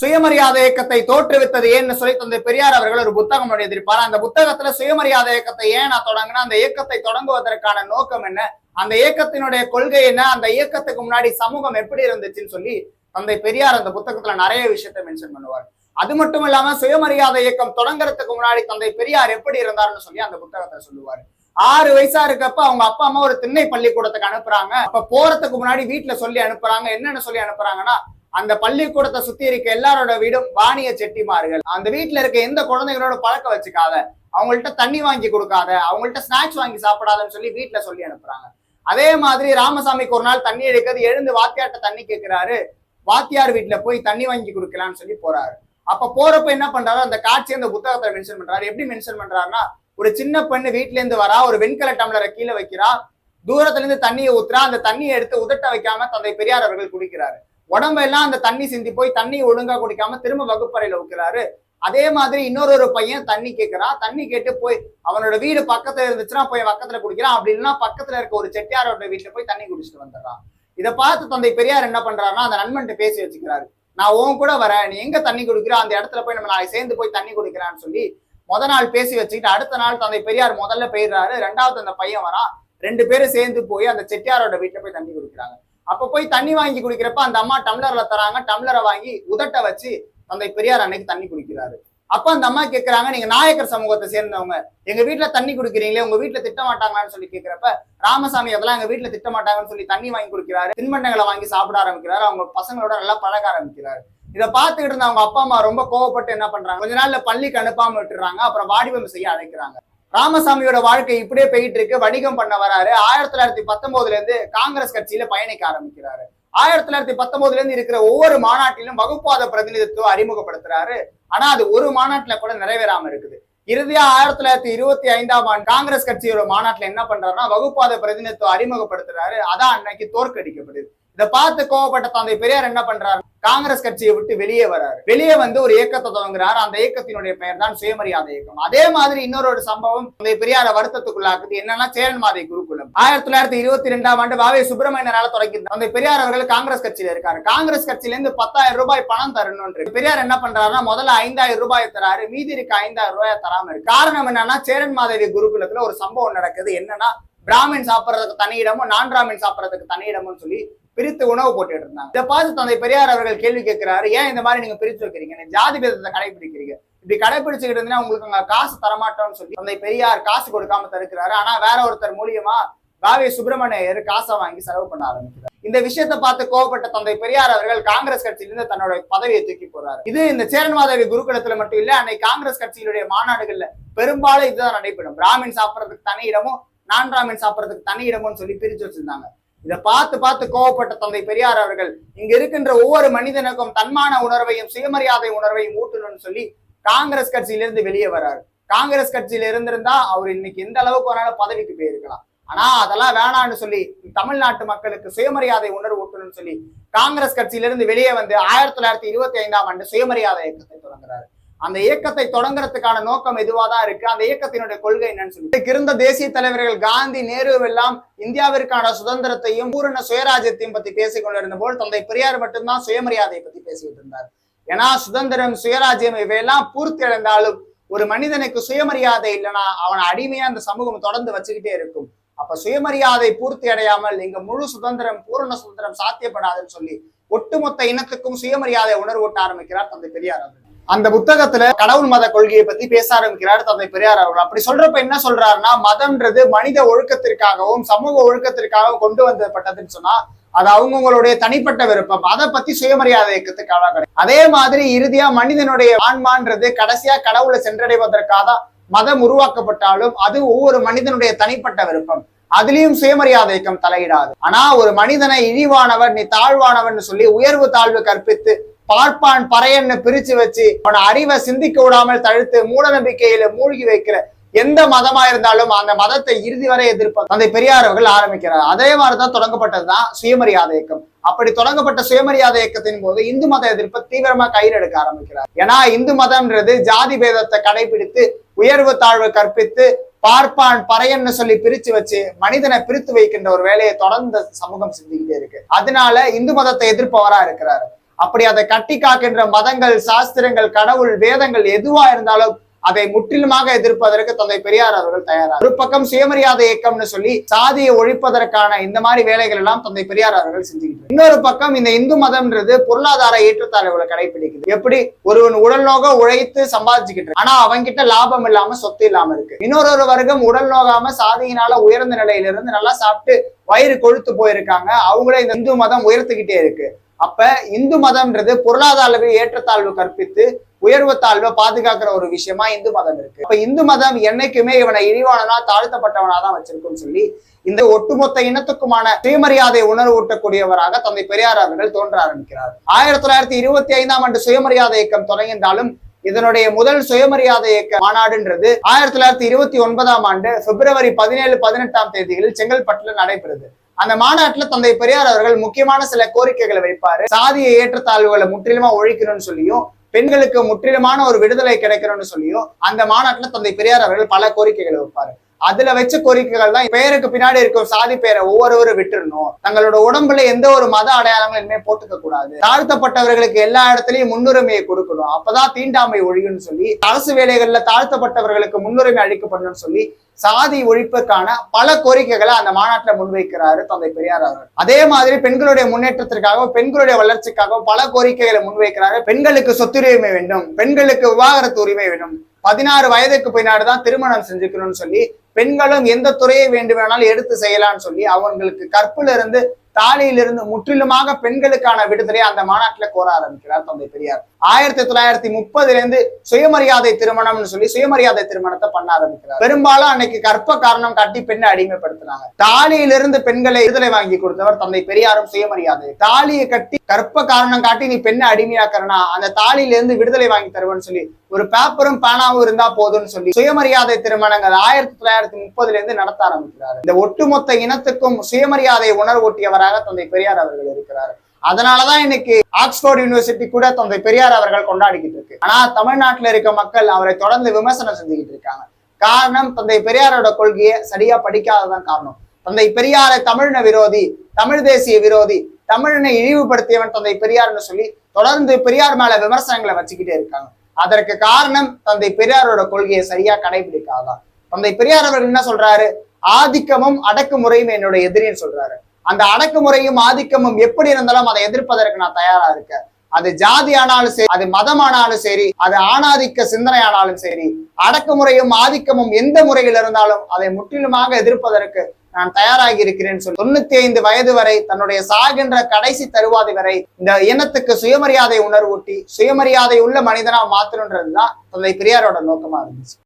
சுயமரியாதை இயக்கத்தை தோற்றுவித்தது ஏன்னு சொல்லி தந்தை பெரியார் அவர்கள் ஒரு புத்தகம் எழுதியிருப்பார் அந்த புத்தகத்துல சுயமரியாதை இயக்கத்தை ஏன் நான் தொடங்கினா அந்த இயக்கத்தை தொடங்குவதற்கான நோக்கம் என்ன? அந்த இயக்கத்தினுடைய கொள்கை என்ன? அந்த இயக்கத்துக்கு முன்னாடி சமூகம் எப்படி இருந்துச்சுன்னு சொல்லி தந்தை பெரியார் அந்த புத்தகத்துல நிறைய விஷயத்தை மென்ஷன் பண்ணுவார். அது மட்டும் இல்லாம சுயமரியாதை இயக்கம் தொடங்குறதுக்கு முன்னாடி தந்தை பெரியார் எப்படி இருந்தார்னு சொல்லி அந்த புத்தகத்தை சொல்லுவாரு. ஆறு வயசா இருக்கப்ப அவங்க அப்பா அம்மா ஒரு திண்ணை பள்ளிக்கூடத்துக்கு அனுப்புறாங்க. அப்ப போறதுக்கு முன்னாடி வீட்டுல சொல்லி அனுப்புறாங்க. என்னன்னு சொல்லி அனுப்புறாங்கன்னா அந்த பள்ளிக்கூடத்தை சுத்தி இருக்க எல்லாரோட வீடும் வாணிய செட்டிமார்கள். அந்த வீட்டுல இருக்க எந்த குழந்தைகளோட பழக்க வச்சுக்காத அவங்கள்ட்ட தண்ணி வாங்கி கொடுக்காத அவங்கள்ட்ட ஸ்நாக்ஸ் வாங்கி சாப்பிடாதன்னு சொல்லி வீட்டுல சொல்லி அனுப்புறாங்க. அதே மாதிரி ராமசாமிக்கு ஒரு நாள் தண்ணி எடுக்கிறது எழுந்து வாத்தியார்ட்ட தண்ணி கேட்கிறாரு வாத்தியார் வீட்டுல போய் தண்ணி வாங்கி கொடுக்கலாம்னு சொல்லி போறாரு. அப்ப போறப்ப என்ன பண்றாரு? அந்த காட்சி அந்த புத்தகத்தை மென்ஷன் பண்றாரு. எப்படி மென்ஷன் பண்றாருன்னா ஒரு சின்ன பெண்ணு வீட்டுல இருந்து வரா ஒரு வெண்கல டம்ளரை கீழே வைக்கிறா தூரத்துல இருந்து தண்ணியை ஊத்துறா அந்த தண்ணியை எடுத்து உதட்ட வைக்காம தந்தை பெரியார் அவர்கள் குடிக்கிறாரு. உடம்பெல்லாம் அந்த தண்ணி சிந்தி போய் தண்ணி ஒழுங்கா குடிக்காம திரும்ப வகுப்பறையில வைக்கிறாரு அதே மாதிரி இன்னொரு ஒரு பையன் தண்ணி கேட்கிறான் தண்ணி கேட்டு போய் அவனோட வீடு பக்கத்துல இருந்துச்சுன்னா போய் பக்கத்துல குடிக்கிறான். அப்படி இல்லைன்னா பக்கத்துல இருக்க ஒரு செட்டியாரோட வீட்டுல போய் தண்ணி குடிச்சிட்டு வந்துடுறான். இதை பார்த்து தந்தை பெரியார் என்ன பண்றாருன்னா அந்த நண்பன்ட்டு பேசி வச்சுக்கிறாரு. நான் உன் கூட வரேன். நீ எங்க தண்ணி குடிக்கிற? அந்த இடத்துல போய் நம்ம நாளை சேர்ந்து போய் தண்ணி குடிக்கிறான்னு சொல்லி முத நாள் பேசி வச்சுக்கிட்டு அடுத்த நாள் தந்தை பெரியார் முதல்ல போயிடுறாரு. ரெண்டாவது அந்த பையன் வரான். ரெண்டு பேரும் சேர்ந்து போய் அந்த செட்டியாரோட வீட்டுல போய் தண்ணி குடிக்கிறாங்க. அப்ப போய் தண்ணி வாங்கி குடிக்கிறப்ப அந்த அம்மா டம்ளர்ல தராங்க. டம்ளரை வாங்கி உதட்ட வச்சு தந்தை பெரியார் அன்னைக்கு தண்ணி குடிக்கிறாரு. அப்ப அந்த அம்மா கேக்குறாங்க நீங்க நாயக்கர் சமூகத்தை சேர்ந்தவங்க. எங்க வீட்டுல தண்ணி குடிக்கிறீங்களே உங்க வீட்டுல திட்ட மாட்டாங்களான்னு சொல்லி கேக்குறப்ப ராமசாமி அதெல்லாம் எங்க வீட்டுல திட்ட மாட்டாங்கன்னு சொல்லி தண்ணி வாங்கி குடிக்கிறாரு. தின்பண்டங்களை வாங்கி சாப்பிட ஆரம்பிக்கிறாரு. அவங்க பசங்களோட நல்லா பழக ஆரம்பிக்கிறாரு. இதை பார்த்துக்கிட்டு இருந்த அவங்க அப்பா அம்மா ரொம்ப கோவப்பட்டு என்ன பண்றாங்க? கொஞ்ச நாள்ல பள்ளிக்கு அனுப்பாம விட்டுறாங்க. அப்புறம் வாடிவம் செய்ய அழைக்கிறாங்க. ராமசாமியோட வாழ்க்கை இப்படியே போயிட்டு இருக்கு. வணிகம் பண்ண வராரு. ஆயிரத்தி தொள்ளாயிரத்தி பத்தொன்பதுல இருந்து காங்கிரஸ் கட்சியில பயணிக்க ஆரம்பிக்கிறாரு. ஆயிரத்தி தொள்ளாயிரத்தி பத்தொன்பதுல இருந்து இருக்கிற ஒவ்வொரு மாநாட்டிலும் வகுப்பாத பிரதிநிதித்துவம் அறிமுகப்படுத்துறாரு. ஆனா அது ஒரு மாநாட்டுல கூட நிறைவேறாம இருக்குது. இறுதியா ஆயிரத்தி தொள்ளாயிரத்தி இருபத்தி ஐந்தாம் ஆண்டு காங்கிரஸ் கட்சியோட மாநாட்டுல என்ன பண்றாருன்னா வகுப்பாத பிரதிநிதித்துவம் அறிமுகப்படுத்துறாரு. அதான் அன்னைக்கு தோற்கடிக்கப்படுது. இதை பார்த்து கோவப்பட்ட தந்தை பெரியார் என்ன பண்றாரு? காங்கிரஸ் கட்சியை விட்டு வெளியே வராரு. வெளியே வந்து ஒரு இயக்கத்தை தொடங்குறாரு அந்த இயக்கத்தினுடைய பெயர் தான் சுயமரியாதை இயக்கம். அதே மாதிரி இன்னொரு ஒரு சம்பவம் தந்தை பெரியார வருத்தத்துக்குள்ளாக்குது. என்னன்னா சேரன் மாதை குருகுலம். ஆயிரத்தி தொள்ளாயிரத்தி இருபத்தி ரெண்டாம் ஆண்டு வாவே சுப்பிரமணியனால தொடங்கி தந்தை பெரியார் அவர்கள் காங்கிரஸ் கட்சியில இருக்காரு. காங்கிரஸ் கட்சியில இருந்து பத்தாயிரம் ரூபாய் பணம் தரணும் பெரியார் என்ன பண்றாருன்னா முதல்ல ஐந்தாயிரம் ரூபாய் தராரு. மீதி இருக்க ஐந்தாயிரம் ரூபாய் தராம இருக்கு. காரணம் என்னன்னா சேரன் மாதேவி குருகுலத்துல ஒரு சம்பவம் நடக்குது. என்னன்னா பிராமின் சாப்பிடுறதுக்கு தனி இடமும் நான் பிராமின் சாப்பிடுறதுக்கு தனி இடமும் சொல்லி பிரித்து உணவு போட்டுட்டு இருந்தாங்க இதை பார்த்து தந்தை பெரியார் அவர்கள் கேள்வி கேட்கிறாரு ஏன் இந்த மாதிரி நீங்க பிரித்து வைக்கிறீங்க? ஜாதி பேதத்தை கடைபிடிக்கிறீங்க. இப்படி கடைபிடிச்சுக்கிட்டு இருந்தா உங்களுக்கு அங்க காசு தரமாட்டோம்னு சொல்லி தந்தை பெரியார் காசு கொடுக்காம தடுக்கிறாரு. ஆனா வேற ஒருத்தர் மூலியமா காவே சுப்பிரமணியர் காசை வாங்கி செலவு பண்ண ஆரம்பிக்கிறார். இந்த விஷயத்தை பார்த்து கோவப்பட்ட தந்தை பெரியார் அவர்கள் காங்கிரஸ் கட்சியிலிருந்து தன்னோட பதவியை தூக்கி போறாரு. இது இந்த சேரன் மாதவி குருகுலத்துல மட்டும் இல்ல அன்னை காங்கிரஸ் கட்சியினுடைய மாநாடுகள்ல பெரும்பாலும் இதுதான் நடைபெறும். பிராமின் சாப்பிடறதுக்கு தனி இடமும் நான் பிராமின் சாப்பிடறதுக்கு தனி இடமும் சொல்லி பிரிச்சு வச்சிருந்தாங்க. இதை பார்த்து பார்த்து கோவப்பட்ட தந்தை பெரியார் அவர்கள் இங்க இருக்கின்ற ஒவ்வொரு மனிதனுக்கும் தன்மான உணர்வையும் சுயமரியாதை உணர்வையும் ஊட்டணும்னு சொல்லி காங்கிரஸ் கட்சியிலிருந்து வெளியே வர்றாரு. காங்கிரஸ் கட்சியில இருந்திருந்தா அவர் இன்னைக்கு எந்த அளவுக்கு ஒரு பதவிக்கு போயிருக்கலாம். ஆனா அதெல்லாம் வேணாம்னு சொல்லி தமிழ்நாட்டு மக்களுக்கு சுயமரியாதை உணர்வு ஊட்டணும்னு சொல்லி காங்கிரஸ் கட்சியிலிருந்து வெளியே வந்து ஆயிரத்தி தொள்ளாயிரத்தி இருபத்தி ஐந்தாம் ஆண்டு சுயமரியாதை இயக்கத்தை தொடங்குறாரு. அந்த இயக்கத்தை தொடங்குறதுக்கான நோக்கம் எதுவா தான் இருக்கு? அந்த இயக்கத்தினுடைய கொள்கை என்னன்னு சொல்லி. இருந்த தேசிய தலைவர்கள் காந்தி நேரு எல்லாம் இந்தியாவிற்கான சுதந்திரத்தையும் பூரண சுயராஜ்யத்தையும் பத்தி பேசிக் கொண்டிருந்த போல் தந்தை பெரியார் மட்டும்தான் சுயமரியாதையை பத்தி பேசிட்டு இருந்தார். ஏன்னா சுதந்திரம் சுயராஜ்யம் இவையெல்லாம் பூர்த்தி அடைந்தாலும் ஒரு மனிதனுக்கு சுயமரியாதை இல்லைன்னா அவனை அடிமையா அந்த சமூகம் தொடர்ந்து வச்சுக்கிட்டே இருக்கும். அப்ப சுயமரியாதை பூர்த்தி அடையாமல் இங்க முழு சுதந்திரம் பூரண சுதந்திரம் சாத்தியப்படாதுன்னு சொல்லி ஒட்டுமொத்த இனத்துக்கும் சுயமரியாதை உணர்வூட்ட ஆரம்பிக்கிறார் தந்தை பெரியார் அவர்கள். அந்த புத்தகத்துல கடவுள் மத கொள்கையை பத்தி பேச ஆரம்பிக்கிறார் தந்தை பெரியார் அவர்கள். அப்படி சொல்றப்ப என்ன சொல்றாருன்னா மதம்ன்றது மனித ஒழுக்கத்திற்காகவும் சமூக ஒழுக்கத்திற்காகவும் கொண்டு வந்தப்பட்டதுன்னு சொன்னா அது அவங்கவுங்களுடைய தனிப்பட்ட விருப்பம். அதை பத்தி சுயமரியாதை இயக்கத்துக்கு கிடையாது. அதே மாதிரி இறுதியா மனிதனுடைய ஆன்மான்றது கடைசியா கடவுளை சென்றடைவதற்காக தான் மதம் உருவாக்கப்பட்டாலும் அது ஒவ்வொரு மனிதனுடைய தனிப்பட்ட விருப்பம். அதுலயும் சுயமரியாதை இயக்கம் தலையிடாது. ஆனா ஒரு மனிதனை இழிவானவன் நீ தாழ்வானவன் சொல்லி உயர்வு தாழ்வு கற்பித்து பார்ப்பான் பறையன்னு பிரிச்சு வச்சு அவன அறிவை சிந்திக்க விடாமல் தடுத்து மூட நம்பிக்கையில மூழ்கி வைக்கிற எந்த மதமா இருந்தாலும் அந்த மதத்தை இறுதி வரை எதிர்ப்ப தந்தை பெரியார் அவர்கள் ஆரம்பிக்கிறார். அதே மாதிரிதான் தொடங்கப்பட்டதுதான் சுயமரியாதை இயக்கம். அப்படி தொடங்கப்பட்ட சுயமரியாதை இயக்கத்தின் போது இந்து மத எதிர்ப்பை தீவிரமா கையில் எடுக்க ஆரம்பிக்கிறார். ஏன்னா இந்து மதம்ன்றது ஜாதி பேதத்தை கடைபிடித்து உயர்வு தாழ்வு கற்பித்து பார்ப்பான் பறையன்னு சொல்லி பிரிச்சு வச்சு மனிதனை பிரித்து வைக்கின்ற ஒரு வேலையை தொடர்ந்து சமூகம் சிந்திக்கிட்டே இருக்கு. அதனால இந்து மதத்தை எதிர்ப்பவரா இருக்கிறாரு. அப்படி அதை கட்டி காக்கின்ற மதங்கள் சாஸ்திரங்கள் கடவுள் வேதங்கள் எதுவா இருந்தாலும் அதை முற்றிலுமாக எதிர்ப்பதற்கு தந்தை பெரியார் அவர்கள் தயாரா ஒரு பக்கம் சுயமரியாதை இயக்கம்னு சொல்லி சாதியை ஒழிப்பதற்கான இந்த மாதிரி வேலைகள் எல்லாம் தந்தை பெரியார் அவர்கள் செஞ்சுக்கிட்டு. இன்னொரு பக்கம் இந்த இந்து மதம்ன்றது பொருளாதார ஏற்றத்தாழ்வுகளை கடைபிடிக்குது எப்படி? ஒருவன் உடல் நோக உழைத்து சம்பாதிச்சுக்கிட்டு ஆனா அவன்கிட்ட லாபம் இல்லாம சொத்து இல்லாம இருக்கு. இன்னொரு ஒரு வர்க்கம் உடல் நோகாம சாதியினால உயர்ந்த நிலையில இருந்து நல்லா சாப்பிட்டு வயிறு கொழுத்து போயிருக்காங்க. அவங்களே இந்த இந்து மதம் உயர்த்துக்கிட்டே இருக்கு. அப்ப இந்து மதம்ன்றது பொருளாதார ஏற்றத்தாழ்வு கற்பித்து உயர்வு தாழ்வை பாதுகாக்கிற ஒரு விஷயமா இந்து மதம் இருக்கு. அப்ப இந்து மதம் என்னைக்குமே இவனை இழிவானனா தாழ்த்தப்பட்டவனா தான் வச்சிருக்கும்னு சொல்லி இந்த ஒட்டுமொத்த இனத்துக்குமான சுயமரியாதை உணர்வு ஊட்டக்கூடியவராக தந்தை பெரியார் அவர்கள் தோன்ற ஆரம்பிக்கிறார். ஆயிரத்தி தொள்ளாயிரத்தி இருபத்தி ஐந்தாம் ஆண்டு சுயமரியாதை இயக்கம் தொடங்கியிருந்தாலும் இதனுடைய முதல் சுயமரியாதை இயக்க மாநாடுன்றது ஆயிரத்தி தொள்ளாயிரத்தி இருபத்தி ஒன்பதாம் ஆண்டு பிப்ரவரி பதினேழு பதினெட்டாம் தேதிகளில் செங்கல்பட்டுல நடைபெறுது. அந்த மாநாட்டுல தந்தை பெரியார் அவர்கள் முக்கியமான சில கோரிக்கைகளை வைப்பாரு. சாதிய ஏற்றத்தாழ்வுகளை முற்றிலுமா ஒழிக்கணும்னு சொல்லியும் பெண்களுக்கு முற்றிலுமான ஒரு விடுதலை கிடைக்கணும்னு சொல்லியும் அந்த மாநாட்டுல தந்தை பெரியார் அவர்கள் பல கோரிக்கைகளை வைப்பாரு. அதுல வச்ச கோரிக்கைகள் தான் பெயருக்கு பின்னாடி இருக்கும் சாதி பெயரை ஒவ்வொருவரும் விட்டுறணும். தங்களோட உடம்புல எந்த ஒரு மத அடையாளங்களும் இனிமே போட்டுக்க கூடாது. தாழ்த்தப்பட்டவர்களுக்கு எல்லா இடத்துலயும் முன்னுரிமையை கொடுக்கணும். அப்பதான் தீண்டாமை ஒழியும்னு சொல்லி அரசு வேலைகள்ல தாழ்த்தப்பட்டவர்களுக்கு முன்னுரிமை அளிக்கப்படணும்னு சொல்லி சாதி ஒழிப்புக்கான பல கோரிக்கைகளை அந்த மாநாட்டில் முன்வைக்கிறாரு தந்தை பெரியார் அவர்கள். அதே மாதிரி பெண்களுடைய முன்னேற்றத்திற்காகவும் பெண்களுடைய வளர்ச்சிக்காகவும் பல கோரிக்கைகளை முன்வைக்கிறாரு. பெண்களுக்கு சொத்துரிமை வேண்டும். பெண்களுக்கு விவாகரத்து உரிமை வேண்டும். பதினாறு வயதுக்கு பின்னாடிதான் திருமணம் செஞ்சுக்கணும்னு சொல்லி பெண்களும் எந்த துறையை வேண்டுமானாலும் எடுத்து செய்யலாம்னு சொல்லி அவங்களுக்கு கற்புல இருந்து தாலியிலிருந்து முற்றிலுமாக பெண்களுக்கான விடுதலை அந்த மாநாட்டுல கோர ஆரம்பிக்கிறார் தந்தை பெரியார். ஆயிரத்தி தொள்ளாயிரத்தி முப்பதுல இருந்து சுயமரியாதை திருமணம்னு சொல்லி சுயமரியாதை திருமணத்தை பண்ண ஆரம்பிக்கிறார். பெரும்பாலும் அன்னைக்கு கற்ப காரணம் காட்டி பெண்ணை அடிமைப்படுத்தினாங்க தாலியிலிருந்து பெண்களை விடுதலை வாங்கி கொடுத்தவர் தந்தை பெரியாரும் சுயமரியாதை. தாலியை கட்டி கற்ப காரணம் காட்டி நீ பெண்ணை அடிமையாக்கிறனா? அந்த தாலியிலிருந்து விடுதலை வாங்கி தருவேன்னு சொல்லி ஒரு பேப்பரும் பேனாவும் இருந்தா போதும்னு சொல்லி சுயமரியாதை திருமணங்கள் ஆயிரத்தி தொள்ளாயிரத்தி முப்பதுல இருந்து நடத்த ஆரம்பிக்கிறார். இந்த ஒட்டுமொத்த இனத்துக்கும் சுயமரியாதை உணர்வூட்டியவராக தந்தை பெரியார் அவர்கள் இருக்கிறார். அதனாலதான் இன்னைக்கு ஆக்ஸ்போர்ட் யூனிவர்சிட்டி கூட தந்தை பெரியார் அவர்கள் கொண்டாடிக்கிட்டு இருக்கு. ஆனா தமிழ்நாட்டுல இருக்க மக்கள் அவரை தொடர்ந்து விமர்சனம் செஞ்சுக்கிட்டு இருக்காங்க. காரணம் தந்தை பெரியாரோட கொள்கையை சரியா படிக்காததான் காரணம். தந்தை பெரியாரை தமிழின விரோதி தமிழ் தேசிய விரோதி தமிழனை இழிவுபடுத்தியவன் தந்தை பெரியார்னு சொல்லி தொடர்ந்து பெரியார் மேல விமர்சனங்களை வச்சுக்கிட்டே இருக்காங்க. அதற்கு காரணம் தந்தை பெரியாரோட கொள்கையை சரியா கடைபிடிக்காதான் தந்தை பெரியார் அவர்கள் என்ன சொல்றாரு? ஆதிக்கமும் அடக்குமுறையும் என்னோட எதிரின்னு சொல்றாரு. அந்த அடக்குமுறையும் ஆதிக்கமும் எப்படி இருந்தாலும் அதை எதிர்ப்பதற்கு நான் தயாரா இருக்கேன். அது ஜாதி ஆனாலும் சரி அது மதம் ஆனாலும் சரி அது ஆணாதிக்க சிந்தனை ஆனாலும் சரி அடக்குமுறையும் ஆதிக்கமும் எந்த முறையில் இருந்தாலும் அதை முற்றிலுமாக எதிர்ப்பதற்கு நான் தயாராகி இருக்கிறேன்னு சொல்லி தொண்ணூத்தி ஐந்து வயது வரை தன்னுடைய சாகின்ற கடைசி தருவாதி வரை இந்த இனத்துக்கு சுயமரியாதை உணர்வூட்டி சுயமரியாதை உள்ள மனிதனா மாத்தணுன்றதுதான் தந்தை பெரியாரோட நோக்கமா இருந்துச்சு.